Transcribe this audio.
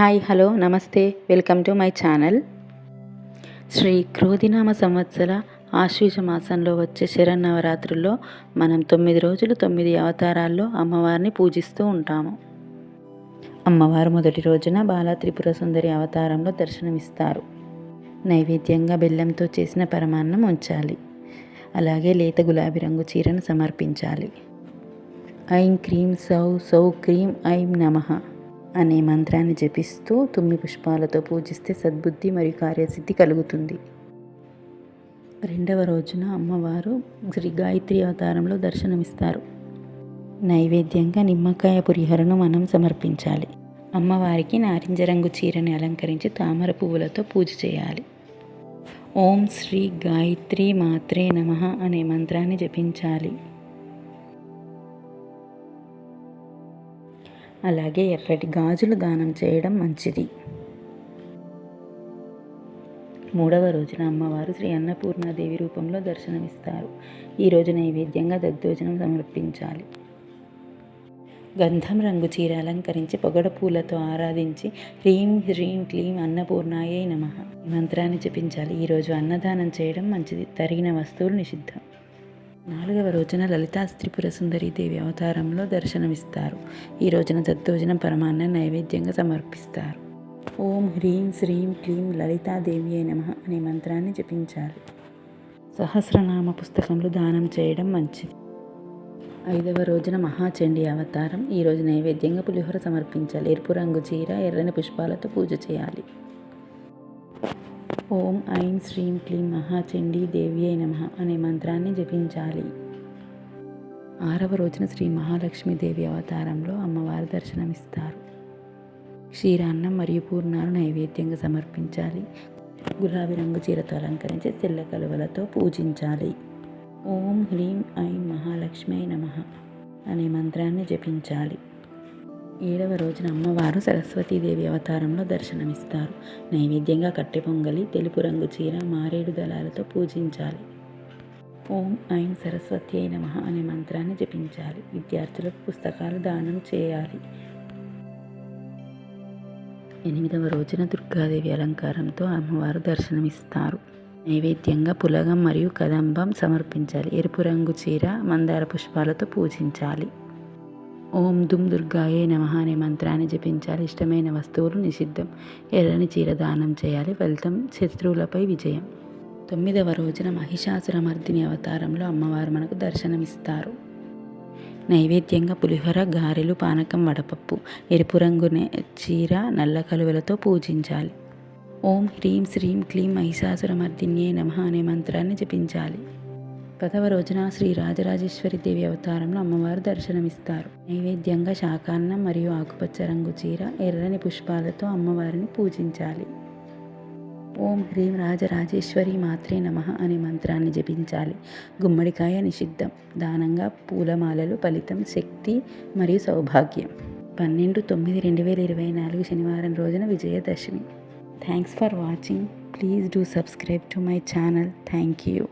Hi hello namaste welcome to my channel. Shri క్రోధినామ సంవత్సర ఆశ్వీజ మాసంలో వచ్చే శరన్నవరాత్రుల్లో మనం తొమ్మిది రోజులు తొమ్మిది అవతారాల్లో అమ్మవారిని పూజిస్తూ ఉంటాము. అమ్మవారు మొదటి రోజున బాలత్రిపుర సుందరి అవతారంలో దర్శనమిస్తారు. నైవేద్యంగా బెల్లంతో చేసిన పరమాన్నం ఉంచాలి. అలాగే లేత గులాబీ రంగు చీరను సమర్పించాలి. ఐం క్రీం సౌ సౌ క్రీం ఐం నమః. అనే మంత్రాన్ని జపిస్తూ తుమ్మి పుష్పాలతో పూజిస్తే సద్బుద్ధి మరియు కార్యసిద్ధి కలుగుతుంది. రెండవ రోజున అమ్మవారు శ్రీ గాయత్రి అవతారంలో దర్శనమిస్తారు. నైవేద్యంగా నిమ్మకాయ పురిహరను మనం సమర్పించాలి. అమ్మవారికి నారింజ రంగు చీరని అలంకరించి తామర పువ్వులతో పూజ చేయాలి. ఓం శ్రీ గాయత్రి మాత్రే నమ అనే మంత్రాన్ని జపించాలి. అలాగే ఎర్రటి గాజులు దానం చేయడం మంచిది. మూడవ రోజున అమ్మవారు శ్రీ అన్నపూర్ణాదేవి రూపంలో దర్శనమిస్తారు. ఈరోజు నైవేద్యంగా దద్దోజనం సమర్పించాలి. గంధం రంగు చీర అలంకరించి పొగడ పూలతో ఆరాధించి హ్రీం హ్రీం క్లీం అన్నపూర్ణాయే నమ. మంత్రాన్ని జపించాలి. ఈరోజు అన్నదానం చేయడం మంచిది. తరిగిన వస్తువులు నిషిద్ధం. నాలుగవ రోజున లలితా త్రిపుర దేవి అవతారంలో దర్శనమిస్తారు. ఈ రోజున దద్దోజన పరమాన్న నైవేద్యంగా సమర్పిస్తారు. ఓం హ్రీం శ్రీం క్లీం లలితాదేవి అయి నమ అనే మంత్రాన్ని జపించాలి సహస్రనామ పుస్తకంలో దానం చేయడం మంచిది. ఐదవ రోజున మహాచండీ అవతారం. ఈరోజు నైవేద్యంగా పులిహోర సమర్పించాలి. ఎరుపు రంగు చీర ఎర్రని పుష్పాలతో పూజ చేయాలి. ఓం ఐం శ్రీం క్లీం మహాచండీ దేవ్యై నమ అనే మంత్రాన్ని జపించాలి. ఆరవ రోజున శ్రీ మహాలక్ష్మీదేవి అవతారంలో అమ్మవారు దర్శనమిస్తారు. క్షీరాన్నం మరియు పూర్ణాలు నైవేద్యంగా సమర్పించాలి. గులాబీ రంగు చీరతో అలంకరించి తెల్ల కలువలతో పూజించాలి. ఓం హ్రీం ఐం మహాలక్ష్మీ నమ అనే మంత్రాన్ని జపించాలి. ఏడవ రోజున అమ్మవారు సరస్వతీదేవి అవతారంలో దర్శనమిస్తారు. నైవేద్యంగా కట్టె పొంగలి తెలుపు రంగు చీర మారేడు దళాలతో పూజించాలి. ఓం ఐం సరస్వతి అయిన మహా అనే మంత్రాన్ని జపించాలి. విద్యార్థులకు పుస్తకాలు దానం చేయాలి. ఎనిమిదవ రోజున దుర్గాదేవి అలంకారంతో అమ్మవారు దర్శనమిస్తారు. నైవేద్యంగా పులగం మరియు కదంబం సమర్పించాలి. ఎరుపు రంగు చీర మందార పుష్పాలతో పూజించాలి. ఓం దుమ్ దుర్గాయే నమ అనే మంత్రాన్ని జపించాలి. ఇష్టమైన వస్తువులు నిషిద్ధం. ఎర్రని చీర దానం చేయాలి. ఫలితం శత్రువులపై విజయం. తొమ్మిదవ రోజున మహిషాసురమర్దిని అవతారంలో అమ్మవారు మనకు దర్శనమిస్తారు. నైవేద్యంగా పులిహోర గారెలు పానకం వడపప్పు ఎరుపు రంగు చీర నల్ల కలువలతో పూజించాలి. ఓం హ్రీం శ్రీం క్లీం మహిషాసురమర్దిన్యే నమ అనే మంత్రాన్ని జపించాలి. పదవ రోజున శ్రీ రాజరాజేశ్వరి దేవి అవతారంలో అమ్మవారు దర్శనమిస్తారు. నైవేద్యంగా శాకాన్నం మరియు ఆకుపచ్చ రంగు చీర ఎర్రని పుష్పాలతో అమ్మవారిని పూజించాలి. ఓం హ్రీం రాజరాజేశ్వరి మాత్రే నమ అనే మంత్రాన్ని జపించాలి. గుమ్మడికాయ నిషిద్ధం దానంగా పూలమాలలు ఫలితం శక్తి మరియు సౌభాగ్యం. పన్నెండు తొమ్మిది రెండు వేల ఇరవై నాలుగు శనివారం రోజున Vijayadashami. Thanks for watching. Please do subscribe to my channel. Thank you.